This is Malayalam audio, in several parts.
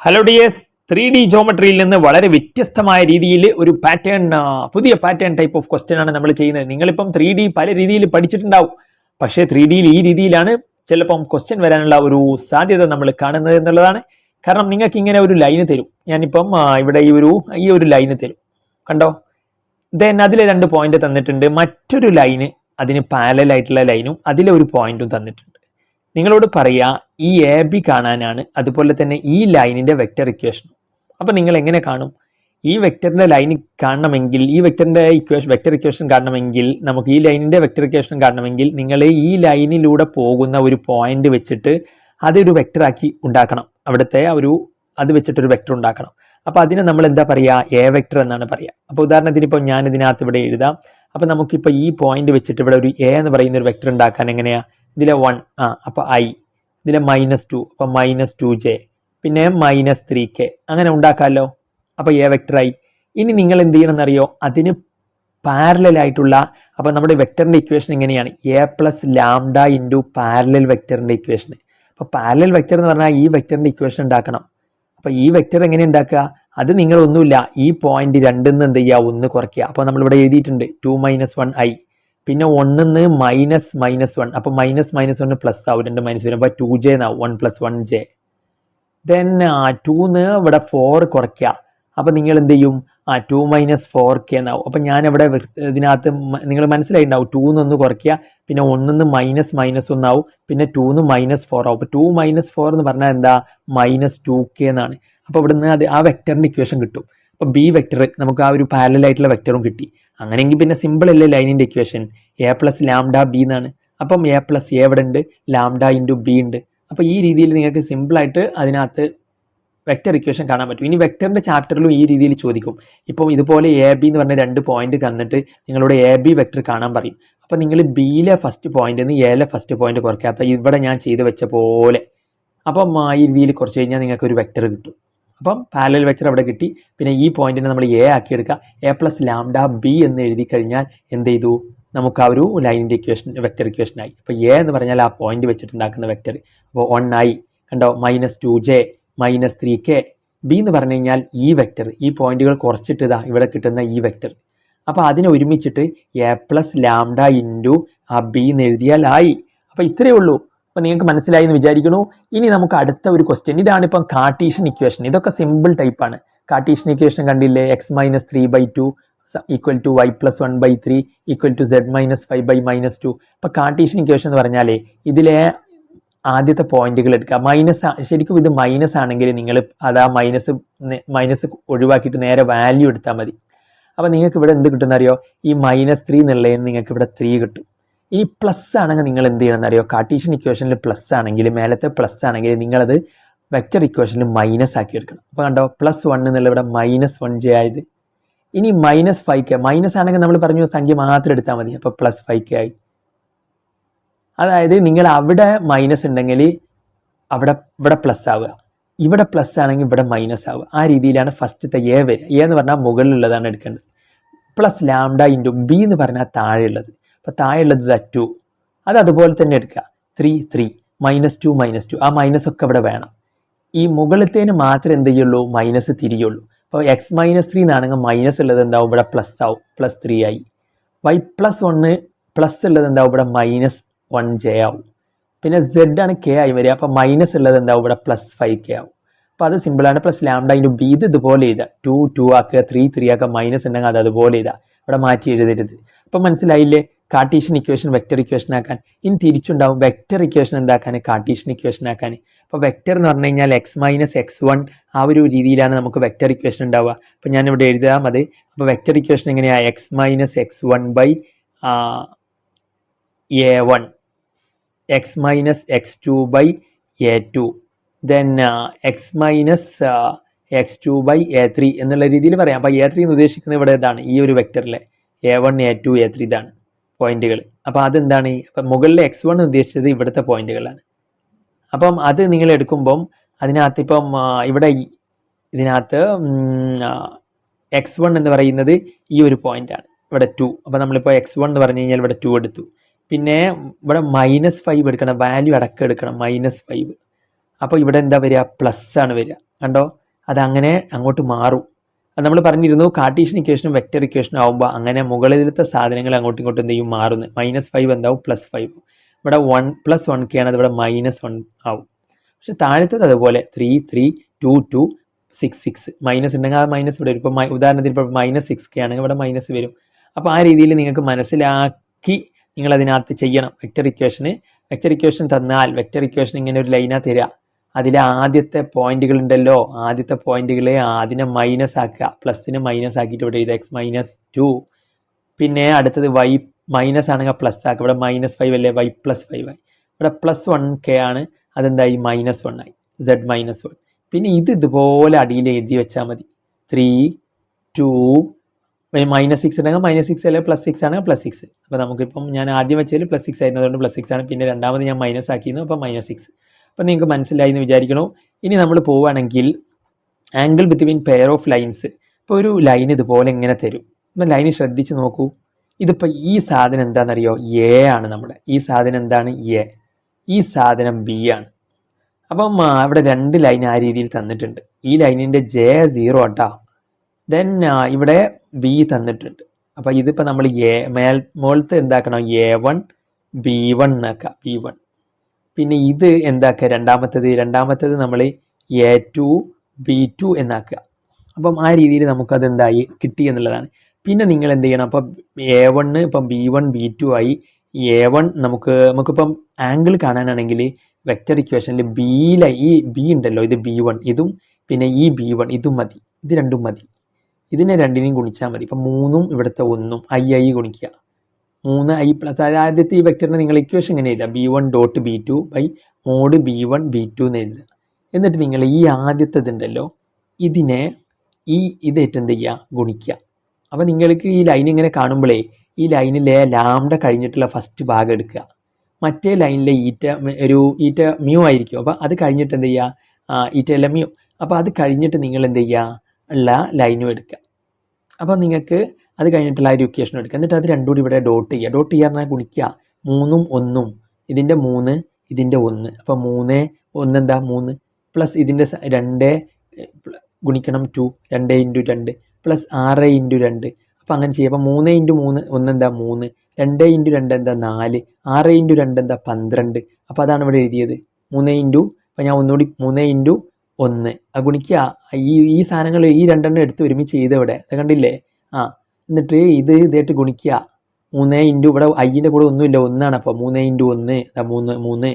Hello D S three D ജോമെട്രിയിൽ നിന്ന് വളരെ വ്യത്യസ്തമായ രീതിയിൽ ഒരു പാറ്റേൺ പുതിയ പാറ്റേൺ ടൈപ്പ് ഓഫ് ക്വസ്റ്റ്യൻ ആണ് നമ്മൾ ചെയ്യുന്നത്. നിങ്ങളിപ്പം ത്രീ ഡി പല രീതിയിൽ പഠിച്ചിട്ടുണ്ടാവും. പക്ഷേ ത്രീ ഡിയിൽ ഈ രീതിയിലാണ് ചിലപ്പം ക്വസ്റ്റ്യൻ വരാനുള്ള ഒരു സാധ്യത നമ്മൾ കാണുന്നത് എന്നുള്ളതാണ്. കാരണം നിങ്ങൾക്ക് ഇങ്ങനെ ഒരു ലൈന് തരും. ഞാനിപ്പം ഇവിടെ ഈ ഒരു ഈ ഒരു ലൈന് തരും. കണ്ടോ? ദെൻ അതിലെ രണ്ട് പോയിന്റ് തന്നിട്ടുണ്ട്. മറ്റൊരു ലൈന് അതിന് പാരലൽ ആയിട്ടുള്ള ലൈനും അതിലെ ഒരു പോയിന്റും തന്നിട്ടുണ്ട്. നിങ്ങളോട് പറയാ ഈ എ ബി കാണാനാണ് അതുപോലെ തന്നെ ഈ ലൈനിന്റെ വെക്റ്റർ ഇക്വേഷൻ അപ്പോൾ നിങ്ങൾ എങ്ങനെ കാണും? ഈ വെക്റ്ററിന്റെ ലൈൻ കാണണമെങ്കിൽ ഈ വെക്റ്ററിന്റെ ഇക്വേഷൻ വെക്റ്റർ ഇക്വേഷൻ കാണണമെങ്കിൽ നമുക്ക് ഈ ലൈനിന്റെ വെക്റ്റർ ഇക്വേഷൻ കാണണമെങ്കിൽ നിങ്ങൾ ഈ ലൈനിലൂടെ പോകുന്ന ഒരു പോയിന്റ് വെച്ചിട്ട് അതൊരു വെക്റ്ററാക്കി ഉണ്ടാക്കണം. അവിടുത്തെ ഒരു അത് വെച്ചിട്ടൊരു വെക്റ്റർ ഉണ്ടാക്കണം. അപ്പോൾ അതിനെ നമ്മൾ എന്താ പറയുക എ വെക്റ്റർ എന്നാണ് പറയുക അപ്പോൾ ഉദാഹരണത്തിന് ഇപ്പോൾ ഞാൻ ഇതിനകത്ത് ഇവിടെ എഴുതാം. അപ്പോൾ നമുക്കിപ്പോൾ ഈ പോയിന്റ് വെച്ചിട്ട് ഇവിടെ ഒരു എ എന്ന് പറയുന്ന ഒരു വെക്റ്റർ ഉണ്ടാക്കാൻ എങ്ങനെയാ? ഇതിലെ വൺ ആ അപ്പോൾ ഐ ഇതിലെ മൈനസ് ടു അപ്പോൾ മൈനസ് ടു ജെ പിന്നെ മൈനസ് ത്രീ കെ അങ്ങനെ ഉണ്ടാക്കാമല്ലോ അപ്പോൾ എ വെക്ടറായി ഇനി നിങ്ങൾ എന്ത് ചെയ്യണമെന്നറിയോ? അതിന് പാരലായിട്ടുള്ള അപ്പോൾ നമ്മുടെ വെക്ടറിന്റെ ഇക്വേഷൻ എങ്ങനെയാണ്? A plus lambda into parallel വെക്ടറിന്റെ ഇക്വേഷൻ അപ്പോൾ പാരലൽ വെക്ടർ എന്ന് പറഞ്ഞാൽ ഈ വെക്ടറിന്റെ ഇക്വേഷൻ ഉണ്ടാക്കണം. അപ്പോൾ ഈ വെക്ടർ എങ്ങനെ ഉണ്ടാക്കുക? അത് നിങ്ങളൊന്നുമില്ല. ഈ പോയിന്റ് രണ്ടിൽ നിന്ന് എന്ത് ചെയ്യുക? ഒന്ന് കുറയ്ക്കുക. അപ്പോൾ നമ്മളിവിടെ എഴുതിയിട്ടുണ്ട് ടു മൈനസ് വൺ ഐ പിന്നെ ഒന്നിന്ന് മൈനസ് മൈനസ് വൺ അപ്പോൾ മൈനസ് മൈനസ് വൺ പ്ലസ് ആവും. രണ്ട് മൈനസ് വരും. അപ്പൊ ടു ജെ എന്നാവും one plus one J then ടൂന്ന് ഇവിടെ ഫോർ കുറയ്ക്കുക അപ്പോൾ നിങ്ങൾ എന്ത് ചെയ്യും? ആ ടു മൈനസ് ഫോർ കെ എന്നാവും അപ്പോൾ ഞാൻ ഇവിടെ ഇതിനകത്ത് നിങ്ങൾ മനസ്സിലായിട്ടുണ്ടാവും. ടൂന്ന് ഒന്ന് കുറയ്ക്കുക പിന്നെ ഒന്നിന്ന് മൈനസ് മൈനസ് ഒന്നാവും പിന്നെ ടൂന്ന് മൈനസ് ഫോർ ആവും. അപ്പോൾ ടു മൈനസ് ഫോർ എന്ന് പറഞ്ഞാൽ എന്താ? മൈനസ് ടു കെ എന്നാണ് അപ്പോൾ ഇവിടുന്ന് അത് ആ വെക്ടറിന്റെ ഇക്വേഷൻ കിട്ടും. അപ്പോൾ ബി വെക്ടർ നമുക്ക് ആ ഒരു പാരലായിട്ടുള്ള വെക്ടറും കിട്ടി. അങ്ങനെയെങ്കിൽ പിന്നെ സിമ്പിൾ അല്ലേ ലൈനിന്റെ equation A plus lambda B എന്നാണ്. അപ്പം എ പ്ലസ് എ ഇവിടെ ഉണ്ട് ലാംഡ ഇന്റു ബി ഉണ്ട്. അപ്പോൾ ഈ രീതിയിൽ നിങ്ങൾക്ക് സിമ്പിളായിട്ട് അതിനകത്ത് വെക്റ്റർ ഇക്വേഷൻ കാണാൻ പറ്റും. ഇനി വെക്ടറിന്റെ ചാപ്റ്ററിലും ഈ രീതിയിൽ ചോദിക്കും. ഇപ്പം ഇതുപോലെ എ ബി എന്ന് പറഞ്ഞ രണ്ട് പോയിന്റ് തന്നിട്ട് നിങ്ങളോട് എ ബി വെക്ടർ കാണാൻ പറയും. അപ്പോൾ നിങ്ങൾ ബിയിലെ ഫസ്റ്റ് പോയിന്റ് നിന്ന് എയിലെ ഫസ്റ്റ് പോയിന്റ് കുറയ്ക്കുക. അപ്പോൾ ഇവിടെ ഞാൻ ചെയ്ത് വെച്ച പോലെ. അപ്പം ആ ഈ രീതിയിൽ കുറച്ച് കഴിഞ്ഞാൽ നിങ്ങൾക്ക് ഒരു വെക്ടർ കിട്ടും. അപ്പം പാരലൽ വെക്ടർ അവിടെ കിട്ടി. പിന്നെ ഈ പോയിന്റിനെ നമ്മൾ എ ആക്കി എടുക്കുക എ പ്ലസ് ലാംഡ ബി എന്ന് എഴുതി കഴിഞ്ഞാൽ എന്ത് ചെയ്തു? നമുക്ക് ആ ഒരു ലൈനിന്റെ ഇക്വേഷൻ വെക്ടർ ഇക്വേഷൻ ആയി. അപ്പോൾ എ എന്ന് പറഞ്ഞാൽ ആ പോയിന്റ് വെച്ചിട്ടുണ്ടാക്കുന്ന വെക്ടർ അപ്പോൾ വൺ ആയി. കണ്ടോ? Minus two J minus three K B എന്ന് പറഞ്ഞു കഴിഞ്ഞാൽ ഈ വെക്ടർ ഈ പോയിന്റുകൾ കുറച്ചിട്ട് ഇതാ ഇവിടെ കിട്ടുന്ന ഈ വെക്ടർ അപ്പോൾ അതിനെ ഒരുമിച്ചിട്ട് എ പ്ലസ് ലാംഡ ഇന്റു ആ ബി എന്ന് എഴുതിയാൽ ആയി. അപ്പോൾ ഇത്രയേ ഉള്ളൂ. അപ്പോൾ നിങ്ങൾക്ക് മനസ്സിലായി എന്ന് വിചാരിക്കുന്നു. ഇനി നമുക്ക് അടുത്ത ഒരു ക്വസ്റ്റ്യൻ ഇതാണ് ഇപ്പം കാർട്ടീഷ്യൻ ഇക്വേഷൻ ഇതൊക്കെ സിമ്പിൾ ടൈപ്പാണ് കാർട്ടീഷ്യൻ ഇക്വേഷൻ കണ്ടില്ലേ? X minus three by two equal to Y plus one by three equal to Z minus five by minus two അപ്പോൾ കാർട്ടീഷ്യൻ ഇക്വേഷൻ എന്ന് പറഞ്ഞാലേ ഇതിലെ ആദ്യത്തെ പോയിന്റുകൾ എടുക്കുക. മൈനസ് ശരിക്കും ഇത് മൈനസ് ആണെങ്കിൽ നിങ്ങൾ അത് ആ മൈനസ് മൈനസ് ഒഴിവാക്കിയിട്ട് നേരെ വാല്യൂ എടുത്താൽ മതി. അപ്പോൾ നിങ്ങൾക്ക് ഇവിടെ എന്ത് കിട്ടുന്നറിയോ? ഈ മൈനസ് ത്രീ എന്നുള്ളതിന് നിങ്ങൾക്ക് ഇവിടെ ത്രീ കിട്ടും. ഇനി പ്ലസ് ആണെങ്കിൽ നിങ്ങൾ എന്ത് ചെയ്യണമെന്ന് അറിയോ? കാർട്ടീഷ്യൻ ഇക്വേഷനിൽ പ്ലസ് ആണെങ്കിൽ മേലത്തെ പ്ലസ് ആണെങ്കിൽ നിങ്ങളത് വെക്റ്റർ ഇക്വേഷനിൽ മൈനസ് ആക്കി എടുക്കണം. അപ്പോൾ കണ്ടോ? പ്ലസ് വൺ എന്നുള്ള ഇവിടെ മൈനസ് വൺ ജെ ആയത്. ഇനി മൈനസ് ഫൈവ് കെ മൈനസ് ആണെങ്കിൽ നമ്മൾ പറഞ്ഞു സംഖ്യ മാത്രം എടുത്താൽ മതി. അപ്പോൾ പ്ലസ് ഫൈവ് കെ ആയി. അതായത് നിങ്ങൾ അവിടെ മൈനസ് ഉണ്ടെങ്കിൽ അവിടെ ഇവിടെ പ്ലസ് ആവുക. ഇവിടെ പ്ലസ് ആണെങ്കിൽ ഇവിടെ മൈനസ് ആവുക. ആ രീതിയിലാണ് ഫസ്റ്റത്തെ എ വരിക. എ എന്ന് പറഞ്ഞാൽ മുകളിലുള്ളതാണ് എടുക്കേണ്ടത്. പ്ലസ് ലാംഡ ഇന്റു ബി എന്ന് പറഞ്ഞാൽ താഴെയുള്ളത്. അപ്പോൾ താഴെയുള്ളത് ദ ടു അത് അതുപോലെ തന്നെ എടുക്കുക. Three three minus two minus two ആ മൈനസ് ഒക്കെ ഇവിടെ വേണം. ഈ മുകളിലത്തേന് മാത്രമേ എന്ത് ചെയ്യുള്ളൂ? മൈനസ് തിരിയുള്ളൂ. അപ്പോൾ എക്സ് മൈനസ് ത്രീ എന്നാണെങ്കിൽ മൈനസ് ഉള്ളത് എന്താവും? ഇവിടെ പ്ലസ് ആവും. പ്ലസ് ത്രീ ആയി. വൈ പ്ലസ് വണ്ണ് പ്ലസ് ഉള്ളത് എന്താവും? ഇവിടെ മൈനസ് വൺ ജെ ആവും. പിന്നെ സെഡ് ആണ് കെ ആയി വരിക. അപ്പോൾ മൈനസ് ഉള്ളത് എന്താവും? ഇവിടെ പ്ലസ് ഫൈവ് കെ ആവും. അപ്പോൾ അത് സിമ്പിളാണ് പ്ലസ് ലാംഡ ഇന്റു ബി ഇത് ഇതുപോലെ ചെയ്താൽ ടു ടു ആക്കുക. ത്രീ ത്രീ ആക്കുക. മൈനസ് ഉണ്ടെങ്കിൽ അത് അതുപോലെ ചെയ്താൽ ഇവിടെ മാറ്റി എഴുതരുത്. അപ്പോൾ മനസ്സിലായില്ലേ? കാർട്ടീഷ്യൻ ഇക്വേഷൻ വെക്റ്റർ ഇക്വേഷൻ ആക്കാൻ. ഇനി തിരിച്ചുണ്ടാവും വെക്റ്റർ ഇക്വേഷൻ എന്താക്കാൻ? കാർട്ടീഷ്യൻ ഇക്വേഷൻ ആക്കാൻ. അപ്പോൾ വെക്റ്റർ എന്ന് പറഞ്ഞു കഴിഞ്ഞാൽ എക്സ് മൈനസ് എക്സ് വൺ ആ ഒരു രീതിയിലാണ് നമുക്ക് വെക്റ്റർ ഇക്വേഷൻ ഉണ്ടാവുക. അപ്പോൾ ഞാനിവിടെ എഴുതാം അത്. അപ്പോൾ വെക്റ്റർ ഇക്വേഷൻ എങ്ങനെയാണ് x minus x one by a one x minus x two by a two then x minus x two by a three എന്നുള്ള രീതിയിൽ പറയാം. അപ്പോൾ എ ത്രീ എന്ന് ഉദ്ദേശിക്കുന്നത് ഇവിടെ ഇതാണ്. ഈ ഒരു വെക്ടറിലെ a one a two a three ഇതാണ്. പോയിന്റുകൾ. അപ്പോൾ അതെന്താണ്? അപ്പം മുകളിലെ എക്സ് വൺ ഉദ്ദേശിച്ചത് ഇവിടുത്തെ പോയിന്റുകളാണ്. അപ്പം അത് നിങ്ങൾ എടുക്കുമ്പം അതിനകത്ത് ഇപ്പം ഇവിടെ ഈ- ഇതിനകത്ത് എക്സ് വൺ എന്ന് പറയുന്നത് ഈ ഒരു പോയിന്റാണ്. ഇവിടെ ടു അപ്പോൾ നമ്മളിപ്പോൾ എക്സ് വൺ എന്ന് പറഞ്ഞു കഴിഞ്ഞാൽ ഇവിടെ ടു എടുത്തു. പിന്നെ ഇവിടെ മൈനസ് ഫൈവ് എടുക്കണം. വാല്യൂ അടക്കം എടുക്കണം. മൈനസ് ഫൈവ് അപ്പോൾ ഇവിടെ എന്താ വരിക? പ്ലസ് ആണ് വരിക. കണ്ടോ? അതങ്ങനെ അങ്ങോട്ട് മാറും. നമ്മൾ പറഞ്ഞിരുന്നു കാർട്ടീഷ്യൻ ഇക്വേഷനും വെക്റ്റർ ഇക്വേഷനും ആകുമ്പോൾ അങ്ങനെ മുകളിലത്തെ സാധനങ്ങൾ അങ്ങോട്ടും ഇങ്ങോട്ടും എന്തെയും മാറുന്നു. മൈനസ് ഫൈവ് എന്താവും? പ്ലസ് ഫൈവ് ഇവിടെ വൺ പ്ലസ് വൺ കെ ആണ്. ഇവിടെ മൈനസ് വൺ ആവും. പക്ഷെ താഴത്തത് അതുപോലെ three three two two six six minus ഉണ്ടെങ്കിൽ ആ മൈനസ് ഇവിടെ വരും. ഇപ്പോൾ ഉദാഹരണത്തിന് ഇപ്പോൾ മൈനസ് സിക്സ് കെ ആണെങ്കിൽ ഇവിടെ മൈനസ് വരും. അപ്പോൾ ആ രീതിയിൽ നിങ്ങൾക്ക് മനസ്സിലാക്കി നിങ്ങൾ അതിനകത്ത് ചെയ്യണം. വെക്റ്റർ ഇക്വേഷന്. വെക്റ്റർ ഇക്വേഷൻ തന്നാൽ വെക്റ്റർ ഇക്വേഷൻ ഇങ്ങനെ ഒരു ലൈനാണ് തരിക. അതിലെ ആദ്യത്തെ പോയിന്റുകൾ ഉണ്ടല്ലോ ആദ്യത്തെ പോയിന്റുകളെ അതിനെ മൈനസ് ആക്കുക. പ്ലസ്സിന് മൈനസ് ആക്കിയിട്ട് ഇവിടെ ഇത് എക്സ് മൈനസ് ടു പിന്നെ അടുത്തത് വൈ മൈനസ് ആണെങ്കിൽ പ്ലസ് ആക്കുക. ഇവിടെ മൈനസ് ഫൈവ് അല്ലേ? വൈ പ്ലസ് ഫൈവ് ആയി. ഇവിടെ പ്ലസ് വൺ കെ ആണ്. അതെന്തായി? മൈനസ് വൺ ആയി. സെഡ് മൈനസ് വൺ പിന്നെ ഇത് ഇതുപോലെ അടിയിൽ എഴുതി വെച്ചാൽ മതി. ത്രീ ടു മൈനസ് സിക്സ് ഉണ്ടെങ്കിൽ മൈനസ് സിക്സ് അല്ലെങ്കിൽ പ്ലസ് സിക്സ് ആണെങ്കിൽ പ്ലസ് സിക്സ് അപ്പോൾ നമുക്കിപ്പം ഞാൻ ആദ്യം വെച്ചതിൽ പ്ലസ് സിക്സ് ആയിരുന്നു അതുകൊണ്ട് പ്ലസ് സിക്സ് ആണ്. പിന്നെ രണ്ടാമത് ഞാൻ മൈനസ് ആക്കിയിരുന്നു. അപ്പോൾ മൈനസ് സിക്സ് അപ്പോൾ നിങ്ങൾക്ക് മനസ്സിലായി എന്ന് വിചാരിക്കണോ. ഇനി നമ്മൾ പോവുകയാണെങ്കിൽ angle between pair of lines ഇപ്പോൾ ഒരു ലൈൻ ഇതുപോലെ ഇങ്ങനെ തരും. അപ്പം ലൈന് ശ്രദ്ധിച്ച് നോക്കൂ. ഇതിപ്പോൾ ഈ സാധനം എന്താണെന്നറിയോ? എ ആണ് നമ്മുടെ. ഈ സാധനം എന്താണ്? എ ഈ സാധനം ബി ആണ്. അപ്പം ഇവിടെ രണ്ട് ലൈൻ ആ രീതിയിൽ തന്നിട്ടുണ്ട്. ഈ ലൈനിന്റെ ജെ സീറോ ആട്ടാ. ദെൻ ഇവിടെ ബി തന്നിട്ടുണ്ട്. അപ്പോൾ ഇതിപ്പോൾ നമ്മൾ എ മേൽ മുകളിലത്തെ എന്താക്കണം? എ വൺ ബി വൺ എന്നാക്കാം ബി വൺ പിന്നെ ഇത് എന്താക്കുക? രണ്ടാമത്തേത് രണ്ടാമത്തേത് നമ്മൾ എ ടു ബി ടു എന്നാക്കുക. അപ്പം ആ രീതിയിൽ നമുക്കത് എന്തായി? കിട്ടി എന്നുള്ളതാണ്. പിന്നെ നിങ്ങൾ എന്ത് ചെയ്യണം? അപ്പം എ വണ്ണ് ഇപ്പം ബി വൺ ബി ടു ആയി എ വൺ നമുക്ക് നമുക്കിപ്പം ആംഗിൾ കാണാനാണെങ്കിൽ വെക്റ്റർ ഇക്വേഷനിൽ ബിയിലെ ഈ ബി ഉണ്ടല്ലോ ഇത് ബി വൺ ഇതും പിന്നെ ഈ ബി വൺ ഇതും മതി. ഇത് രണ്ടും മതി. ഇതിനെ രണ്ടിനെയും ഗുണിച്ചാൽ മതി. ഇപ്പം മൂന്നും ഇവിടുത്തെ ഒന്നും ഐ ഐ ഗുണിക്കുക. മൂന്ന് ഐ പ്ലസ് അതായത് ആദ്യത്തെ ഈ വെക്ടറിന് നിങ്ങൾ ഇക്വേഷൻ ഇങ്ങനെ എഴുതുക b one dot b two by mod b one b two എന്ന് എഴുതുക. എന്നിട്ട് നിങ്ങൾ ഈ ആദ്യത്തേതുണ്ടല്ലോ ഇതിനെ ഈ ഇതായിട്ട് എന്ത് ചെയ്യുക? ഗുണിക്കുക. അപ്പോൾ നിങ്ങൾക്ക് ഈ ലൈൻ ഇങ്ങനെ കാണുമ്പോഴേ ഈ ലൈനിലെ ലാംഡ കഴിഞ്ഞിട്ടുള്ള ഫസ്റ്റ് ഭാഗം എടുക്കുക. മറ്റേ ലൈനിലെ ഈറ്റ ഒരു ഈറ്റ മ്യൂ ആയിരിക്കും. അപ്പോൾ അത് കഴിഞ്ഞിട്ട് എന്ത് ചെയ്യുക? ആ, ഈറ്റ അല്ല മ്യൂ അപ്പോൾ അത് കഴിഞ്ഞിട്ട് നിങ്ങൾ എന്ത് ചെയ്യുക? ഉള്ള ലൈനും എടുക്കുക. അപ്പോൾ നിങ്ങൾക്ക് അത് കഴിഞ്ഞിട്ടുള്ള ഒരു ഇക്വേഷൻ എടുക്കുക. എന്നിട്ട് അത് രണ്ടും കൂടി ഇവിടെ ഡോട്ട് ചെയ്യുക. ഡോട്ട് ചെയ്യുക പറഞ്ഞാൽ ഗുണിക്കുക. മൂന്നും ഒന്നും. ഇതിന്റെ മൂന്ന് ഇതിന്റെ ഒന്ന്. അപ്പോൾ മൂന്ന് ഒന്ന് എന്താ? മൂന്ന്. പ്ലസ് ഇതിന്റെ രണ്ട് ഗുണിക്കണം ടു രണ്ട് ഇന്റു രണ്ട്. പ്ലസ് ആറ് ഇന്റു രണ്ട്. അപ്പോൾ അങ്ങനെ ചെയ്യുക. അപ്പോൾ മൂന്ന് ഇന്റു മൂന്ന് ഒന്ന് എന്താ? മൂന്ന്. രണ്ട് ഇന്റു രണ്ട് എന്താ? നാല്. ആറ് ഇന്റു രണ്ട് എന്താ? പന്ത്രണ്ട്. അപ്പോൾ അതാണ് ഇവിടെ എഴുതിയത്. മൂന്ന് ഇന്റു അപ്പോൾ ഞാൻ ഒന്നുകൂടി മൂന്ന് ഇന്റു ഒന്ന്. ആ ഗുണിക്കുക. ഈ ഈ സാധനങ്ങൾ ഈ രണ്ടെണ്ണം എടുത്ത് ഒരുമിച്ച് ചെയ്ത് ഇവിടെ അത് കണ്ടില്ലേ? ആ എന്നിട്ട് ഇത് ഇതായിട്ട് ഗുണിക്കുക. മൂന്ന് ഇന്റു ഇവിടെ ഐന്റെ കൂടെ ഒന്നുമില്ല ഒന്നാണ്. അപ്പോൾ മൂന്ന് ഇന്റു ഒന്ന് മൂന്ന് മൂന്ന്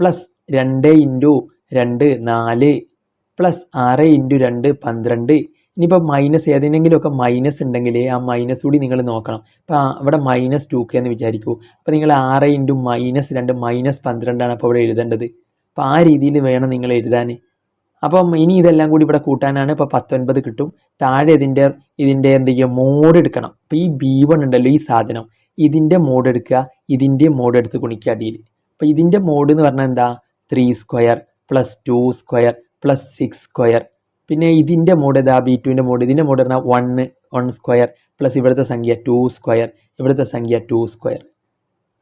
പ്ലസ് രണ്ട് ഇന്റു രണ്ട് നാല് പ്ലസ് ആറ് ഇന്റു രണ്ട് പന്ത്രണ്ട്. ഇനിയിപ്പോൾ മൈനസ് ഏതെങ്കിലുമൊക്കെ മൈനസ് ഉണ്ടെങ്കിൽ ആ മൈനസ് കൂടി നിങ്ങൾ നോക്കണം. ഇപ്പോൾ ഇവിടെ മൈനസ് ടു കെ എന്ന് വിചാരിക്കൂ. അപ്പോൾ നിങ്ങൾ ആറ് ഇന്റു മൈനസ് രണ്ട് മൈനസ് പന്ത്രണ്ടാണ് അപ്പോൾ ഇവിടെ എഴുതേണ്ടത്. അപ്പോൾ ആ രീതിയിൽ വേണം നിങ്ങൾ എഴുതാൻ. അപ്പം ഇനി ഇതെല്ലാം കൂടി ഇവിടെ കൂട്ടാനാണ് ഇപ്പോൾ പത്തൊൻപത് കിട്ടും. താഴെ ഇതിന്റെ ഇതിന്റെ എന്ത് ചെയ്യുക മോഡ് എടുക്കണം. അപ്പോൾ ഈ ബി വൺ ഉണ്ടല്ലോ ഈ സാധനം. ഇതിന്റെ മോഡ് എടുക്കുക ഇതിന്റെ മോഡ് എടുത്ത് ഗുണിക്കുക അടിയിൽ. അപ്പോൾ ഇതിന്റെ മോഡ് എന്ന് പറഞ്ഞാൽ എന്താ? Three square plus two square plus six square പിന്നെ ഇതിന്റെ മോഡ് ഏതാ? ബി ടുവിന്റെ മോഡ്. ഇതിന്റെ മോഡ് പറഞ്ഞാൽ വണ്ണ് വൺ സ്ക്വയർ പ്ലസ് ഇവിടുത്തെ സംഖ്യ ടു സ്ക്വയർ ഇവിടുത്തെ സംഖ്യ ടു സ്ക്വയർ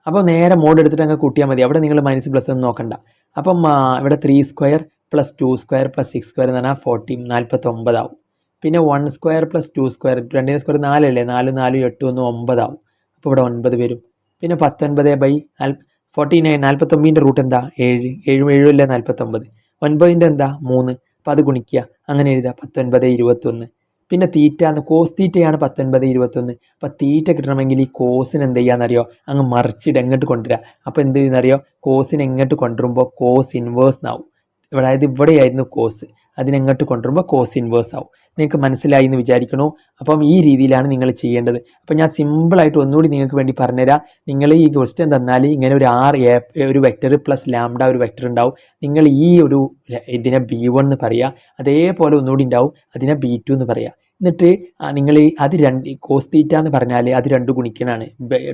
അപ്പോൾ നേരെ മോഡ് എടുത്തിട്ട് അങ്ങ് കൂട്ടിയാൽ മതി. അവിടെ നിങ്ങൾ മൈനസ് പ്ലസ് ഒന്നും നോക്കണ്ട. അപ്പം ഇവിടെ three square plus two square plus six square എന്ന് പറഞ്ഞാൽ ഫോർട്ടി നാൽപ്പത്തൊമ്പതാവും പിന്നെ one square plus two square രണ്ടിന് സ്ക്വയർ നാലല്ലേ? നാല് നാല് എട്ട് ഒന്ന് ഒമ്പതാവും. അപ്പോൾ ഇവിടെ ഒൻപത് വരും. പിന്നെ പത്തൊൻപത് ബൈ നാല് ഫോർട്ടി നയൻ നാൽപ്പത്തൊമ്പതിന്റെ റൂട്ട് എന്താ? ഏഴ് ഏഴും ഏഴും അല്ലേ നാൽപ്പത്തൊമ്പത് ഒൻപതിന്റെ എന്താ? മൂന്ന്. അപ്പോൾ അത് ഗുണിക്കുക. അങ്ങനെ എഴുതുക. പത്തൊൻപത് ഇരുപത്തൊന്ന്. പിന്നെ തീറ്റ എന്ന് കോസ് തീറ്റയാണ് പത്തൊൻപത് ഇരുപത്തൊന്ന്. അപ്പോൾ തീറ്റ കിട്ടണമെങ്കിൽ ഈ കോസിന് എന്ത് ചെയ്യാന്നറിയോ അങ്ങ് മറിച്ചിട്ട് എങ്ങോട്ട് കൊണ്ടുവരിക അപ്പോൾ എന്ത് ചെയ്യുന്നറിയോ? കോസിന് എങ്ങോട്ട് കൊണ്ടുവരുമ്പോൾ കോസ് ഇൻവേഴ്സ് എന്നാവും. ഇവിടെ അതായത് ഇവിടെയായിരുന്നു കോസ് അതിനെങ്ങോട്ട് കൊണ്ടുവരുമ്പോൾ കോസ് ഇൻവേഴ്സ് ആവും. നിങ്ങൾക്ക് മനസ്സിലായി എന്ന് വിചാരിക്കണോ? അപ്പം ഈ രീതിയിലാണ് നിങ്ങൾ ചെയ്യേണ്ടത്. അപ്പം ഞാൻ സിമ്പിളായിട്ട് ഒന്നുകൂടി നിങ്ങൾക്ക് വേണ്ടി പറഞ്ഞുതരാം. നിങ്ങൾ ഈ ക്വസ്റ്റ്യൻ തന്നാൽ ഇങ്ങനെ ഒരു ആർ എ ഒരു വെക്റ്റർ പ്ലസ് ലാംഡ ഒരു വെക്റ്റർ ഉണ്ടാവും. നിങ്ങൾ ഈ ഒരു ഇതിനെ ബി വൺ എന്ന് പറയുക. അതേപോലെ ഒന്നുകൂടി ഉണ്ടാവും. അതിനെ ബി ടു എന്ന് പറയുക. എന്നിട്ട് നിങ്ങൾ അത് രണ്ട് കോസ് തീറ്റ എന്ന് പറഞ്ഞാൽ അത് രണ്ട് ഗുണിക്കണാണ്.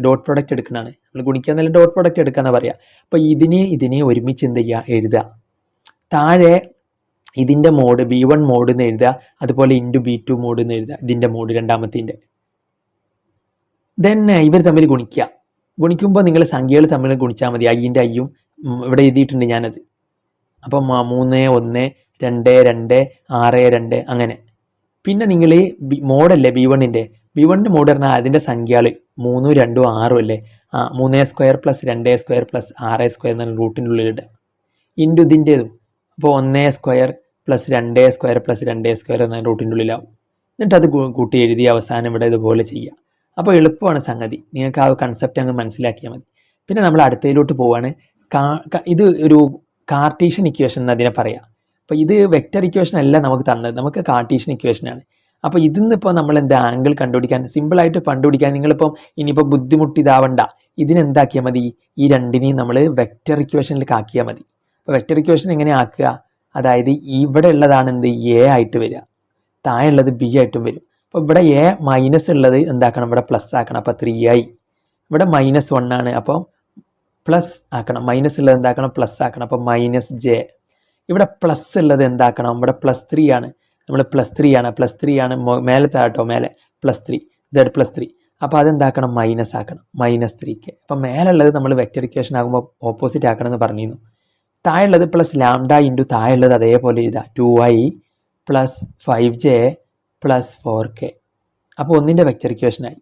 Dot product എടുക്കണാണ്. നമ്മൾ ഗുണിക്കുക എന്നല്ല ഡോട്ട് പ്രൊഡക്റ്റ് എടുക്കാന്നാണ് പറയുക. അപ്പോൾ ഇതിനെ ഇതിനെ ഒരുമിച്ച് എന്ത് ചെയ്യുക? എഴുതുക. താഴെ ഇതിന്റെ മോഡ് ബി വൺ മോഡ് എന്ന് എഴുതുക അതുപോലെ ഇന്റു ബി ടു മോഡ് എന്ന് എഴുതുക ഇതിന്റെ മോഡ് രണ്ടാമത്തിന്റെ. ദെൻ ഇവർ തമ്മിൽ ഗുണിക്കുക ഗുണിക്കുമ്പോൾ നിങ്ങൾ സംഖ്യകൾ തമ്മിൽ ഗുണിച്ചാൽ മതി. അയ്യന്റെ ഐയും ഇവിടെ എഴുതിയിട്ടുണ്ട് ഞാനത്. അപ്പം മൂന്ന് ഒന്ന് രണ്ട് രണ്ട് ആറ് രണ്ട് അങ്ങനെ. പിന്നെ നിങ്ങൾ മോഡല്ലേ ബി വണ്ണിന്റെ ബി വണ്ണിന്റെ മോഡ് പറഞ്ഞാൽ അതിന്റെ സംഖ്യകൾ മൂന്നും രണ്ടും ആറും അല്ലേ? ആ മൂന്നേ സ്ക്വയർ പ്ലസ് രണ്ടേ സ്ക്വയർ പ്ലസ് ആറ് സ്ക്വയർ എന്ന റൂട്ടിന്റെ ഉള്ളിലിടുക. ഇന്റു ഇതിന്റേതും. അപ്പോൾ ഒന്നേ സ്ക്വയർ പ്ലസ് രണ്ട് സ്ക്വയർ പ്ലസ് രണ്ട് സ്ക്വയർ എന്ന റൂട്ടിന്റെ ഉള്ളിലാവും. എന്നിട്ട് അത് കൂട്ടി എഴുതി അവസാനം ഇവിടെ ഇതുപോലെ ചെയ്യാം അപ്പോൾ എളുപ്പമാണ് സംഗതി. നിങ്ങൾക്ക് ആ കൺസെപ്റ്റ് അങ്ങ് മനസ്സിലാക്കിയാൽ മതി. പിന്നെ നമ്മൾ അടുത്തതിലോട്ട് കാ ഇത് ഒരു കാർട്ടീഷ്യൻ ഇക്വേഷൻ എന്ന് അതിനെ പറയാം. അപ്പോൾ ഇത് വെക്റ്റർ ഇക്വേഷൻ അല്ല നമുക്ക് തന്നത്. നമുക്ക് കാർട്ടീഷ്യൻ ഇക്വേഷനാണ് അപ്പോൾ ഇതിന്ന് ഇപ്പോൾ നമ്മൾ എന്താ ആംഗിൾ കണ്ടുപിടിക്കാൻ? സിമ്പിളായിട്ട് കണ്ടുപിടിക്കാൻ നിങ്ങളിപ്പം ഇനിയിപ്പോൾ ബുദ്ധിമുട്ടിതാവണ്ട. ഇതിനെന്താക്കിയാൽ മതി? ഈ രണ്ടിനെയും നമ്മൾ വെക്റ്റർ ഇക്വേഷനിലേക്ക് ആക്കിയാൽ മതി. അപ്പോൾ വെക്റ്റർ ഇക്വേഷൻ എങ്ങനെ ആക്കുക. അതായത് ഇവിടെ ഉള്ളതാണ് എന്ത്? എ ആയിട്ട് വരിക. താഴെ ഉള്ളത് ബി ആയിട്ടും വരും. അപ്പോൾ ഇവിടെ എ മൈനസ് ഉള്ളത് എന്താക്കണം? ഇവിടെ പ്ലസ് ആക്കണം. അപ്പോൾ ത്രീ ആയി. ഇവിടെ മൈനസ് വൺ ആണ്. അപ്പോൾ പ്ലസ് ആക്കണം. മൈനസ് ഉള്ളത് എന്താക്കണം? പ്ലസ് ആക്കണം. അപ്പോൾ മൈനസ് ജെ ഇവിടെ പ്ലസ് ഉള്ളത് എന്താക്കണം? ഇവിടെ പ്ലസ് ത്രീ ആണ്. നമ്മൾ പ്ലസ് ത്രീ ആണ്. പ്ലസ് ത്രീ ആണ്. മേലെ താട്ടോ മേലെ. Plus three z plus three അപ്പോൾ അതെന്താക്കണം? മൈനസ് ആക്കണം. മൈനസ് ത്രീ കെ അപ്പോൾ മേലുള്ളത് നമ്മൾ വെക്റ്റർ ഇക്വേഷൻ ആകുമ്പോൾ ഓപ്പോസിറ്റ് ആക്കണം എന്ന് പറഞ്ഞിരുന്നു. താഴെയുള്ളത് പ്ലസ് ലാംഡ ഇന്റു താഴെയുള്ളത് അതേപോലെ എഴുതാം. Two i plus five j plus four k അപ്പോൾ ഒന്നിന്റെ വെക്റ്റർ ഇക്വേഷനായി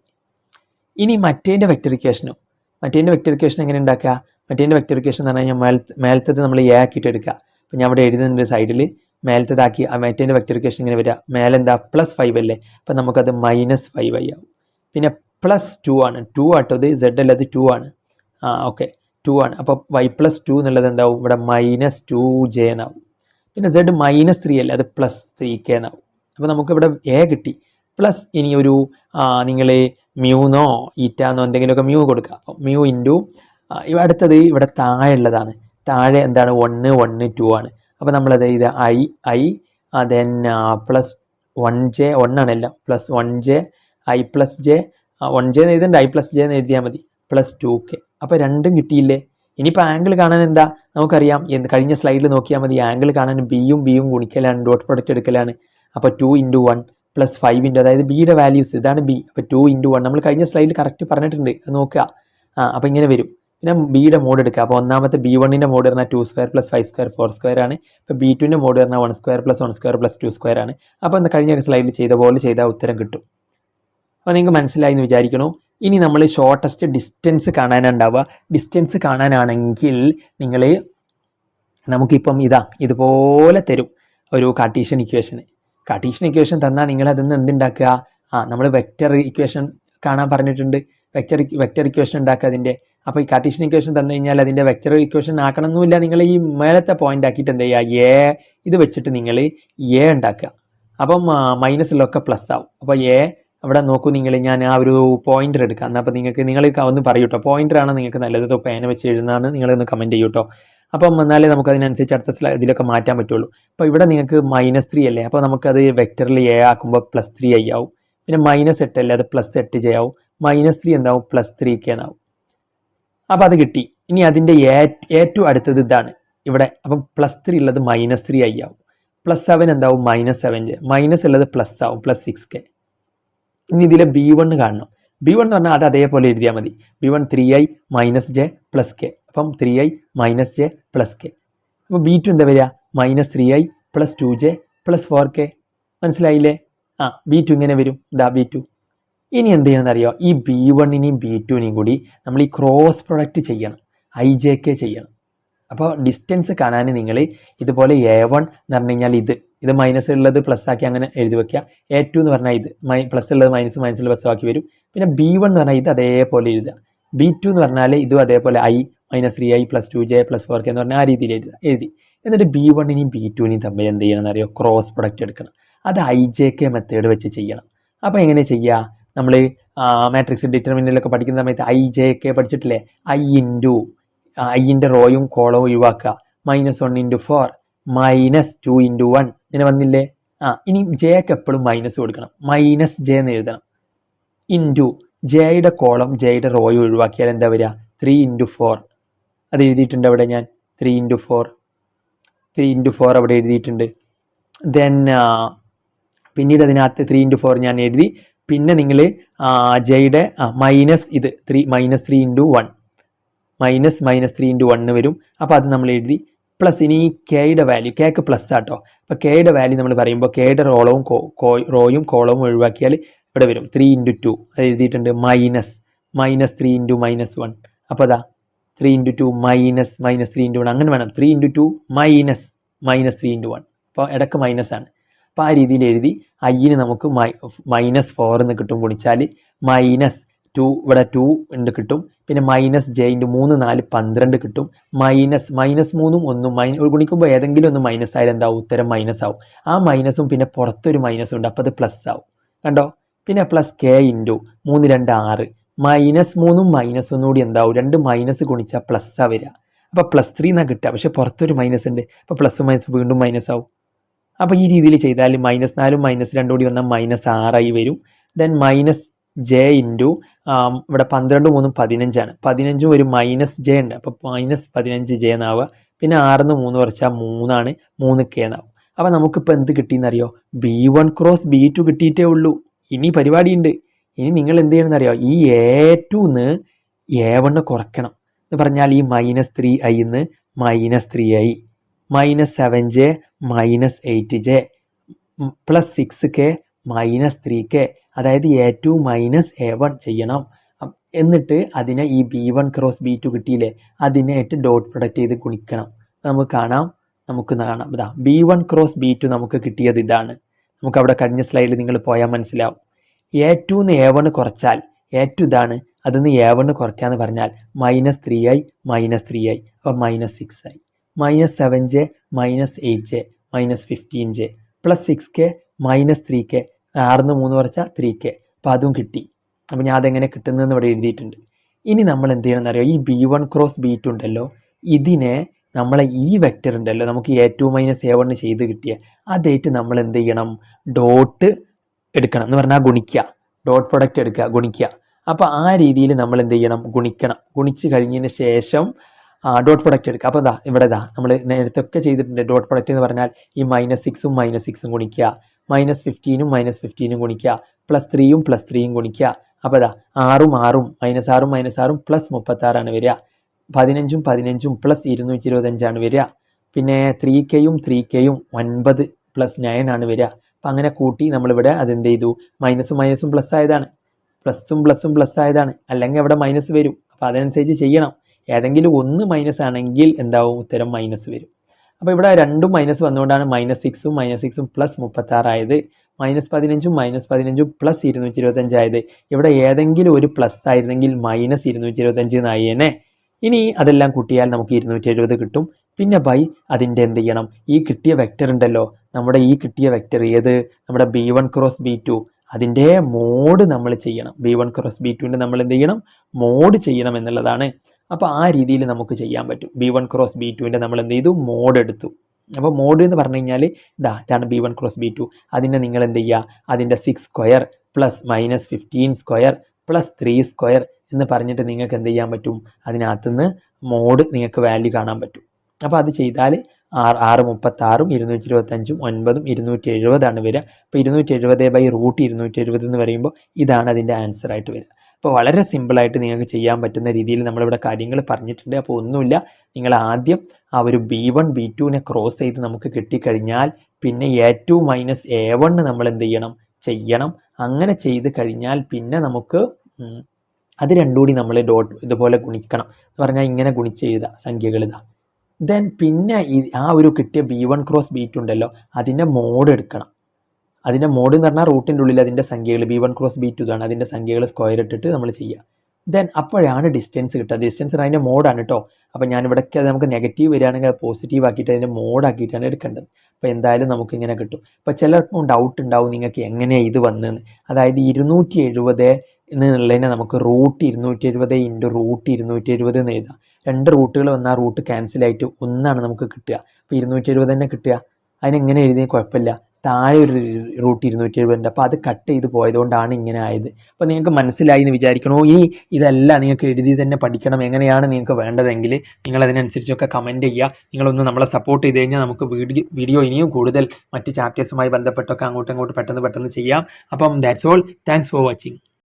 ഇനി മറ്റേന്റെ വെക്റ്റർ ഇക്വേഷനും മറ്റേന്റെ വെക്റ്റർ ഇക്വേഷൻ എങ്ങനെ ഉണ്ടാക്കുക? മറ്റേന്റെ വെക്റ്റർ ഇക്വേഷൻ എന്ന് പറഞ്ഞാൽ മേലത്തെ മേലത്തത് നമ്മൾ എ ആക്കിയിട്ട് എടുക്കുക. അപ്പോൾ ഞാൻ അവിടെ എഴുതുന്നുണ്ട് സൈഡിൽ മേലത്തതാക്കി ആ മറ്റേന്റെ വെക്റ്റർ ഇക്വേഷൻ ഇങ്ങനെ വരിക. മേലെന്താ? പ്ലസ് ഫൈവ് അല്ലേ? അപ്പോൾ നമുക്കത് മൈനസ് ഫൈവ് ആയി ആവും. പിന്നെ പ്ലസ് ടു ആണ്. ടു ആട്ടോ ഇത് സെഡ് അല്ലാതെ ടു ആണ്. ആ ഓക്കെ ടു ആണ്. അപ്പോൾ വൈ പ്ലസ് ടു എന്നുള്ളത് എന്താവും? ഇവിടെ മൈനസ് ടു ജെ എന്നാവും. പിന്നെ സെഡ് മൈനസ് ത്രീ അല്ല? അത് പ്ലസ് ത്രീ കെ എന്നാവും. അപ്പോൾ നമുക്കിവിടെ എ കിട്ടി. പ്ലസ് ഇനി ഒരു നിങ്ങൾ മ്യൂന്നോ ഈറ്റാന്നോ എന്തെങ്കിലുമൊക്കെ മ്യൂ കൊടുക്കുക. അപ്പോൾ മ്യൂ ഇന്റു അടുത്തത് ഇവിടെ താഴെ ഉള്ളതാണ് താഴെ എന്താണ്? ഒന്ന് ഒന്ന് ടു ആണ്. അപ്പോൾ നമ്മളത് ഇത് i i then plus one j ആണല്ലോ plus one j i plus j one j എന്ന് എഴുതണ്ട ഐ പ്ലസ് ജെ എന്ന് എഴുതിയാൽ മതി. പ്ലസ് ടു കെ അപ്പോൾ രണ്ടും കിട്ടിയില്ലേ? ഇനിയിപ്പോൾ ആംഗിൾ കാണാൻ എന്താ? നമുക്കറിയാം. എന്ത് കഴിഞ്ഞ സ്ലൈഡിൽ നോക്കിയാൽ മതി. ആംഗിൾ കാണാൻ ബിയും ബിയും ഗുണിക്കലാണ്. ഡോട്ട് പ്രൊഡക്റ്റ് എടുക്കലാണ്. അപ്പോൾ two into one plus five into അതായത് ബിയുടെ വാല്യൂസ് ഇതാണ് ബി അപ്പോൾ ടു ഇന്റു വൺ നമ്മൾ കഴിഞ്ഞ സ്ലൈഡിൽ കറക്റ്റ് പറഞ്ഞിട്ടുണ്ട്. നോക്കുക. ആ അപ്പോൾ ഇങ്ങനെ വരും. പിന്നെ ബിയുടെ മോഡ് എടുക്കുക. അപ്പോൾ ഒന്നാമത്തെ ബി വണ്ണിന്റെ മോഡ് പറഞ്ഞാൽ two square plus five square four square ആണ്. ഇപ്പോൾ ബി ടുവിന്റെ മോഡ് പറഞ്ഞാൽ one square plus one square plus two square ആണ്. അപ്പോൾ എന്താ കഴിഞ്ഞ സ്ലൈഡിൽ ചെയ്ത പോലെ ചെയ്താൽ ഉത്തരം കിട്ടും. അപ്പോൾ നിങ്ങൾക്ക് മനസ്സിലായി എന്ന് വിചാരിക്കണു. ഇനി നമ്മൾ ഷോർട്ടസ്റ്റ് ഡിസ്റ്റൻസ് കാണാനുണ്ടാവുക. ഡിസ്റ്റൻസ് കാണാനാണെങ്കിൽ നിങ്ങൾ നമുക്കിപ്പം ഇതാ ഇതുപോലെ തരും ഒരു കാർട്ടീഷ്യൻ ഇക്വേഷൻ കാർട്ടീഷ്യൻ ഇക്വേഷൻ തന്നാൽ നിങ്ങൾ അതിൽ നിന്ന് എന്തുണ്ടാക്കുക? ആ നമ്മൾ വെക്റ്റർ ഇക്വേഷൻ കാണാൻ പറഞ്ഞിട്ടുണ്ട്. വെക്റ്റർ വെക്റ്റർ ഇക്വേഷൻ ഉണ്ടാക്കുക അതിന്റെ. അപ്പോൾ ഈ കാർട്ടീഷ്യൻ ഇക്വേഷൻ തന്നു കഴിഞ്ഞാൽ അതിന്റെ വെക്റ്റർ ഇക്വേഷൻ ആക്കണമെന്നില്ല. നിങ്ങൾ ഈ മേലത്തെ പോയിന്റ് ആക്കിയിട്ട് എന്ത് ചെയ്യുക? എ ഇത് വെച്ചിട്ട് നിങ്ങൾ എ ഉണ്ടാക്കുക. അപ്പം മൈനസിലൊക്കെ പ്ലസ് ആവും. അപ്പോൾ എ അവിടെ നോക്കൂ നിങ്ങൾ ഞാൻ ആ ഒരു പോയിന്റർ എടുക്കാം. എന്നാൽ അപ്പോൾ നിങ്ങൾക്ക് നിങ്ങൾ ഒന്ന് പറയൂ കേട്ടോ പോയിന്റർ ആണ് നിങ്ങൾക്ക് നല്ലത് ഇപ്പോൾ പേന വെച്ച് എഴുതുന്നതാണ്. നിങ്ങളൊന്ന് കമന്റ് ചെയ്യൂട്ടോ അപ്പം എന്നാലേ നമുക്ക് അതിനനുസരിച്ച് അടുത്ത ഇതിലൊക്കെ മാറ്റാൻ പറ്റുള്ളൂ. അപ്പോൾ ഇവിടെ നിങ്ങൾക്ക് മൈനസ് ത്രീ അല്ലേ? അപ്പോൾ നമുക്കത് വെക്ടറിൽ എ ആക്കുമ്പോൾ പ്ലസ് ത്രീ ഐ ആവും. പിന്നെ മൈനസ് എട്ട് അല്ലേ? അത് പ്ലസ് എട്ട് ജെ ആവും. മൈനസ് ത്രീ എന്താവും? പ്ലസ് ത്രീ കെ എന്നാവും. അപ്പോൾ അത് കിട്ടി. ഇനി അതിന്റെ ഏറ്റവും അടുത്തത് ഇതാണ്. ഇവിടെ അപ്പം പ്ലസ് ത്രീ ഉള്ളത് മൈനസ് ത്രീ ഐ ആവും. പ്ലസ് സെവൻ എന്താവും? മൈനസ് സെവൻ ജെ മൈനസ് ഉള്ളത് പ്ലസ് ആവും. പ്ലസ് സിക്സ് കെ ഇനി ഇതിലെ ബി വൺ കാണണം. ബി വൺ എന്ന് പറഞ്ഞാൽ അത് അതേപോലെ എഴുതിയാൽ മതി. B one three i minus j plus k അപ്പം three i minus j plus k അപ്പോൾ ബി ടു എന്താ വരിക? Minus three i plus two j plus four k മനസ്സിലായില്ലേ? ആ ബി ടു ഇങ്ങനെ വരും. ഇതാ ബി ടു ഇനി എന്ത് ചെയ്യണമെന്ന് അറിയോ? ഈ ബി വണ്ണിനെയും ബി ടുവിനെയും കൂടി നമ്മൾ ഈ ക്രോസ് പ്രൊഡക്റ്റ് ചെയ്യണം. ഐ ജെ കെ ചെയ്യണം. അപ്പോൾ ഡിസ്റ്റൻസ് കാണാൻ നിങ്ങൾ ഇതുപോലെ എ വൺ എന്ന് പറഞ്ഞു കഴിഞ്ഞാൽ ഇത്. ഇത് മൈനസ് ഉള്ളത് പ്ലസ് ആക്കി അങ്ങനെ എഴുതി വെക്കുക. എ ടു എന്ന് പറഞ്ഞാൽ ഇത്. മൈ പ്ലസ് ഉള്ളത് മൈനസ് മൈനസ് ഉള്ളത് പ്ലസ് ആക്കി വരും. പിന്നെ ബി വൺ എന്ന് പറഞ്ഞാൽ ഇത് അതേപോലെ എഴുതുക. ബി ടു എന്ന് പറഞ്ഞാൽ ഇതും അതേപോലെ i minus three i plus two j plus four k എന്ന് പറഞ്ഞാൽ ആ രീതിയിൽ എഴുതുക. എഴുതി. എന്നിട്ട് ബി വണ്ണിനെയും ബി ടുവിനെയും തമ്മിൽ എന്ത് ചെയ്യണം എന്നറിയോ? ക്രോസ് പ്രൊഡക്റ്റ് എടുക്കണം. അത് ഐ ജെ കെ മെത്തേഡ് വെച്ച് ചെയ്യണം. അപ്പോൾ എങ്ങനെ ചെയ്യുക നമ്മൾ മാട്രിക്സ് ഡിറ്റർമിനൊക്കെ പഠിക്കുന്ന സമയത്ത് ഐ ജെ കെ പഠിച്ചിട്ടില്ലേ? ഐ ഇന്റു ഐന്റെ റോയും കോളവും ഒഴിവാക്കുക. Minus one into four minus two into one ഇങ്ങനെ വന്നില്ലേ? ആ ഇനി ജെക്ക് എപ്പോഴും മൈനസ് കൊടുക്കണം. മൈനസ് ജെ എന്ന് എഴുതണം. ഇന്റു ജെയുടെ കോളം ജെയുടെ റോയും ഒഴിവാക്കിയാൽ എന്താ വരിക? ത്രീ ഇന്റു ഫോർ അത് എഴുതിയിട്ടുണ്ട് അവിടെ ഞാൻ. Three into four three into four അവിടെ എഴുതിയിട്ടുണ്ട്. ദെൻ പിന്നീട് അതിനകത്ത് ത്രീ ഇന്റു ഫോർ ഞാൻ എഴുതി. പിന്നെ നിങ്ങൾ ജെയുടെ മൈനസ് ഇത് three minus three into one minus minus three into one വരും. അപ്പോൾ അത് നമ്മൾ എഴുതി. പ്ലസ് ഇനി കെയുടെ വാല്യൂ കെക്ക് പ്ലസ് ആട്ടോ. അപ്പോൾ കെയുടെ വാല്യൂ നമ്മൾ പറയുമ്പോൾ കെയുടെ റോളവും റോയും കോളവും ഒഴിവാക്കിയാൽ ഇവിടെ വരും ത്രീ ഇന്റു ടു അത് എഴുതിയിട്ടുണ്ട് minus minus three into minus one അപ്പോൾ അതാ three into two minus minus three into one അങ്ങനെ വേണം. Three into two minus minus three into one അപ്പോൾ ഇടയ്ക്ക് മൈനസ് ആണ്. അപ്പോൾ ആ രീതിയിൽ എഴുതി ഐന് നമുക്ക് മൈ മൈനസ് ഫോർ എന്ന് കിട്ടും. ഗുണിച്ചാൽ മൈനസ് ടു ഇവിടെ ടു ഉണ്ട് കിട്ടും. പിന്നെ മൈനസ് ജെ ഇന്റു മൂന്ന് നാല് പന്ത്രണ്ട് കിട്ടും. മൈനസ് മൈനസ് മൂന്നും ഒന്നും മൈന ഗുണിക്കുമ്പോൾ ഏതെങ്കിലും ഒന്ന് മൈനസ് ആയാലും എന്താവും? ഉത്തരം മൈനസ് ആവും. ആ മൈനസും പിന്നെ പുറത്തൊരു മൈനസും ഉണ്ട് അപ്പോൾ അത് പ്ലസ് ആവും. കണ്ടോ? പിന്നെ പ്ലസ് കെ ഇന്റു മൂന്ന് രണ്ട് ആറ്. മൈനസ് മൂന്നും മൈനസ് ഒന്നും കൂടി എന്താവും? രണ്ട് മൈനസ് ഗുണിച്ചാൽ പ്ലസ്സാണ് വരിക അപ്പോൾ പ്ലസ് ത്രീ എന്നാണ് കിട്ടുക. പക്ഷേ പുറത്തൊരു മൈനസ് ഉണ്ട് അപ്പോൾ പ്ലസ് മൈനസ് വീണ്ടും മൈനസ് ആവും. അപ്പോൾ ഈ രീതിയിൽ ചെയ്താൽ മൈനസ് നാലും മൈനസ് രണ്ടും കൂടി വന്നാൽ മൈനസ് ആറായി വരും. ദെൻ മൈനസ് ജെ ഇന്റു ഇവിടെ പന്ത്രണ്ട് മൂന്നും പതിനഞ്ചാണ്. പതിനഞ്ചും ഒരു മൈനസ് ജെ ഉണ്ട്. അപ്പോൾ മൈനസ് പതിനഞ്ച് ജെ എന്നാവുക. പിന്നെ ആറിന്ന് മൂന്ന് കുറച്ചാൽ മൂന്നാണ്. മൂന്ന് കെ എന്നാവും. അപ്പോൾ നമുക്കിപ്പോൾ എന്ത് കിട്ടിയെന്നറിയോ b one cross b two കിട്ടിയിട്ടേ ഉള്ളൂ. ഇനി പരിപാടിയുണ്ട്. ഇനി നിങ്ങൾ എന്ത് ചെയ്യണമെന്നറിയോ? ഈ എ ടുന്ന് എ വണ്ണ് കുറയ്ക്കണം. എന്ന് പറഞ്ഞാൽ ഈ minus three ഐന്ന് minus three i minus seven j minus eight j plus six k minus three k അതായത് a two minus a one ചെയ്യണം. എന്നിട്ട് അതിനെ ഈ b one cross b two കിട്ടിയില്ലേ അതിനായിട്ട് ഡോട്ട് പ്രൊഡക്റ്റ് ചെയ്ത് ഗുണിക്കണം. നമുക്ക് കാണാം നമുക്ക് കാണാം. ഇതാ b one cross b two നമുക്ക് കിട്ടിയത് ഇതാണ്. നമുക്ക് അവിടെ കഴിഞ്ഞ സ്ലൈഡിൽ നിങ്ങൾ പോയാൽ മനസ്സിലാവും. എ ടുന്ന് എ വൺ കുറച്ചാൽ എ ടു ഇതാണ് അതിന്ന് എ വൺ കുറയ്ക്കാന്ന് പറഞ്ഞാൽ മൈനസ് ത്രീ ആയി മൈനസ് ത്രീ ആയി അപ്പോൾ മൈനസ് സിക്സ് ആയി minus seven j minus eight j minus fifteen j plus six k minus three k ആറിന്ന് മൂന്ന് കുറച്ചാൽ ത്രീ കെ അപ്പോൾ അതും കിട്ടി. അപ്പോൾ ഞാൻ അതെങ്ങനെ കിട്ടുന്നതെന്ന് ഇവിടെ എഴുതിയിട്ടുണ്ട്. ഇനി നമ്മൾ എന്ത് ചെയ്യണമെന്ന് അറിയാം ഈ b one cross b two ഉണ്ടല്ലോ ഇതിനെ നമ്മളെ ഈ വെക്റ്റർ ഉണ്ടല്ലോ നമുക്ക് a two minus a one ചെയ്ത് കിട്ടിയ അതേറ്റ് നമ്മൾ എന്ത് ചെയ്യണം? ഡോട്ട് എടുക്കണം എന്ന് പറഞ്ഞാൽ ഗുണിക്കുക ഡോട്ട് പ്രൊഡക്റ്റ് എടുക്കുക ഗുണിക്കുക അപ്പോൾ ആ രീതിയിൽ നമ്മൾ എന്ത് ചെയ്യണം? ഗുണിക്കണം. ഗുണിച്ച് കഴിഞ്ഞതിന് ശേഷം ഡോട്ട് പ്രൊഡക്റ്റ് എടുക്കുക. അപ്പോൾ ഇതാ ഇവിടെ ഇതാ നമ്മൾ നേരത്തെ ഒക്കെ ചെയ്തിട്ടുണ്ട് ഡോട്ട് പ്രൊഡക്റ്റ് എന്ന് പറഞ്ഞാൽ ഈ മൈനസ് സിക്സും മൈനസ് സിക്സും ഗുണിക്കുക. മൈനസ് ഫിഫ്റ്റീനും മൈനസ് ഫിഫ്റ്റീനും ഗുണിക്കുക. പ്ലസ് ത്രീയും പ്ലസ് ത്രീയും ഗുണിക്കുക. അപ്പോൾ അതാ ആറും ആറും മൈനസ് ആറും മൈനസ് ആറും പ്ലസ് മുപ്പത്താറാണ് വരിക. പതിനഞ്ചും പതിനഞ്ചും പ്ലസ് ഇരുന്നൂറ്റി ഇരുപത്തഞ്ചാണ് വരിക. പിന്നെ ത്രീ കെയും ത്രീ കെയും ഒൻപത് പ്ലസ് നയൻ ആണ് വരിക. അപ്പം അങ്ങനെ കൂട്ടി നമ്മളിവിടെ അതെന്ത് ചെയ്തു? മൈനസും മൈനസും പ്ലസ് ആയതാണ്. പ്ലസ്സും പ്ലസ്സും പ്ലസ് ആയതാണ്. അല്ലെങ്കിൽ അവിടെ മൈനസ് വരും. അപ്പോൾ അതിനനുസരിച്ച് ചെയ്യണം. ഏതെങ്കിലും ഒന്ന് മൈനസ് ആണെങ്കിൽ എന്താവും? ഉത്തരം മൈനസ് വരും. അപ്പോൾ ഇവിടെ രണ്ടും മൈനസ് വന്നുകൊണ്ടാണ് മൈനസ് സിക്സും മൈനസ് സിക്സും പ്ലസ് മുപ്പത്താറായത് മൈനസ് പതിനഞ്ചും മൈനസ് പതിനഞ്ചും പ്ലസ് ഇരുന്നൂറ്റി ഇരുപത്തഞ്ചായത് ഇവിടെ ഏതെങ്കിലും ഒരു പ്ലസ് ആയിരുന്നെങ്കിൽ മൈനസ് ഇരുന്നൂറ്റി ഇരുപത്തഞ്ച് എന്നായേനെ. ഇനി അതെല്ലാം കൂട്ടിയാൽ നമുക്ക് ഇരുന്നൂറ്റി എഴുപത് കിട്ടും. പിന്നെ ബൈ അതിന്റെ എന്ത് ചെയ്യണം? ഈ കിട്ടിയ വെക്റ്റർ ഉണ്ടല്ലോ. നമ്മുടെ ഈ കിട്ടിയ വെക്റ്റർ ഏത്? നമ്മുടെ b one cross b two അതിന്റെ മോഡ് നമ്മൾ ചെയ്യണം. ബി വൺ ക്രോസ് ബി ടുവിന്റെ നമ്മൾ എന്ത് ചെയ്യണം? മോഡ് ചെയ്യണം എന്നുള്ളതാണ്. അപ്പോൾ ആ രീതിയിൽ നമുക്ക് ചെയ്യാൻ പറ്റും. ബി വൺ ക്രോസ് ബി ടുവിന്റെ നമ്മൾ എന്ത് ചെയ്തു? മോഡ് എടുത്തു. അപ്പോൾ മോഡ് എന്ന് പറഞ്ഞു കഴിഞ്ഞാൽ ഇതാ ഇതാണ് b one cross b two അതിനെ നിങ്ങൾ എന്ത് ചെയ്യുക? അതിന്റെ six square plus minus fifteen square plus three square എന്ന് പറഞ്ഞിട്ട് നിങ്ങൾക്ക് എന്ത് ചെയ്യാൻ പറ്റും? അതിനകത്തുനിന്ന് മോഡ് നിങ്ങൾക്ക് വാല്യൂ കാണാൻ പറ്റും. അപ്പോൾ അത് ചെയ്താൽ ആറ് ആറ് മുപ്പത്താറും ഇരുന്നൂറ്റി ഇരുപത്തഞ്ചും ഒൻപതും ഇരുന്നൂറ്റി എഴുപതാണ് വരിക. അപ്പോൾ ഇരുന്നൂറ്റി എഴുപത് ബൈ റൂട്ട് ഇരുന്നൂറ്റി എഴുപത് എന്ന് പറയുമ്പോൾ ഇതാണ് അതിന്റെ ആൻസർ ആയിട്ട് വരിക. അപ്പോൾ വളരെ സിമ്പിളായിട്ട് നിങ്ങൾക്ക് ചെയ്യാൻ പറ്റുന്ന രീതിയിൽ നമ്മളിവിടെ കാര്യങ്ങൾ പറഞ്ഞിട്ടുണ്ട്. അപ്പോൾ ഒന്നുമില്ല നിങ്ങൾ ആദ്യം ആ ഒരു ബി വൺ ബി ടുവിനെ ക്രോസ് ചെയ്ത് നമുക്ക് കിട്ടിക്കഴിഞ്ഞാൽ പിന്നെ a two minus a one നമ്മൾ എന്ത് ചെയ്യണം? ചെയ്യണം. അങ്ങനെ ചെയ്ത് കഴിഞ്ഞാൽ പിന്നെ നമുക്ക് അത് രണ്ടും കൂടി നമ്മൾ ഡോട്ട് ഇതുപോലെ ഗുണിക്കണം. എന്ന് പറഞ്ഞാൽ ഇങ്ങനെ ഗുണിച്ച് എഴുതുക സംഖ്യകൾ ഇതാ. ദെൻ പിന്നെ ആ ഒരു കിട്ടിയ b one cross b two ഉണ്ടല്ലോ അതിന്റെ മോഡ് എടുക്കണം. അതിന്റെ മോഡ് എന്ന് പറഞ്ഞാൽ റൂട്ടിന്റെ ഉള്ളിൽ അതിന്റെ സംഖ്യകൾ b one cross b two ഇതാണ്. അതിന്റെ സംഖ്യകൾ സ്ക്വയർ ഇട്ടിട്ട് നമ്മൾ ചെയ്യുക. ദെൻ അപ്പോഴാണ് ഡിസ്റ്റൻസ് കിട്ടുക. ഡിസ്റ്റൻസ് അതിന്റെ മോഡാണ് കേട്ടോ അപ്പോൾ ഞാൻ ഇവിടേക്ക് അത് നമുക്ക് നെഗറ്റീവ് വരികയാണെങ്കിൽ അത് പോസിറ്റീവ് ആക്കിയിട്ട് അതിന്റെ മോഡാക്കിയിട്ടാണ് എടുക്കേണ്ടത്. അപ്പോൾ എന്തായാലും നമുക്ക് ഇങ്ങനെ കിട്ടും. അപ്പോൾ ചിലർക്കും ഡൗട്ട് ഉണ്ടാവും നിങ്ങൾക്ക് എങ്ങനെയാണ് ഇത് വന്നതെന്ന്. അതായത് ഇരുന്നൂറ്റി എഴുപത് എന്നുള്ളതിനെ നമുക്ക് റൂട്ട് ഇരുന്നൂറ്റി എഴുപത് ഇന്റു റൂട്ട് ഇരുന്നൂറ്റി എഴുപത് എന്ന് എഴുതാം. രണ്ട് റൂട്ടുകൾ വന്നാൽ റൂട്ട് ക്യാൻസലായിട്ട് ഒന്നാണ് നമുക്ക് കിട്ടുക. അപ്പോൾ ഇരുന്നൂറ്റി എഴുപത് തന്നെ കിട്ടുക. അതിനെങ്ങനെ എഴുതിയാൽ കുഴപ്പമില്ല. താഴെ ഒരു റൂട്ട് ഇരുന്നൂറ്റി എഴുപതുണ്ട് അപ്പോൾ അത് കട്ട് ചെയ്ത് പോയതുകൊണ്ടാണ് ഇങ്ങനെ ആയത്. അപ്പോൾ നിങ്ങൾക്ക് മനസ്സിലായി എന്ന് വിചാരിക്കണോ ഇനി ഇതല്ല നിങ്ങൾക്ക് എഴുതി തന്നെ പഠിക്കണം. എങ്ങനെയാണ് നിങ്ങൾക്ക് വേണ്ടതെങ്കിൽ നിങ്ങൾ അതിനനുസരിച്ചൊക്കെ കമന്റ് ചെയ്യുക. നിങ്ങളൊന്ന് നമ്മളെ സപ്പോർട്ട് ചെയ്ത് കഴിഞ്ഞാൽ നമുക്ക് വീഡിയോ വീഡിയോ ഇനിയും കൂടുതൽ മറ്റ് ചാപ്റ്റേഴ്സുമായി ബന്ധപ്പെട്ടൊക്കെ അങ്ങോട്ടും ഇങ്ങോട്ടും പെട്ടെന്ന് പെട്ടെന്ന് ചെയ്യാം. അപ്പം that's all thanks for watching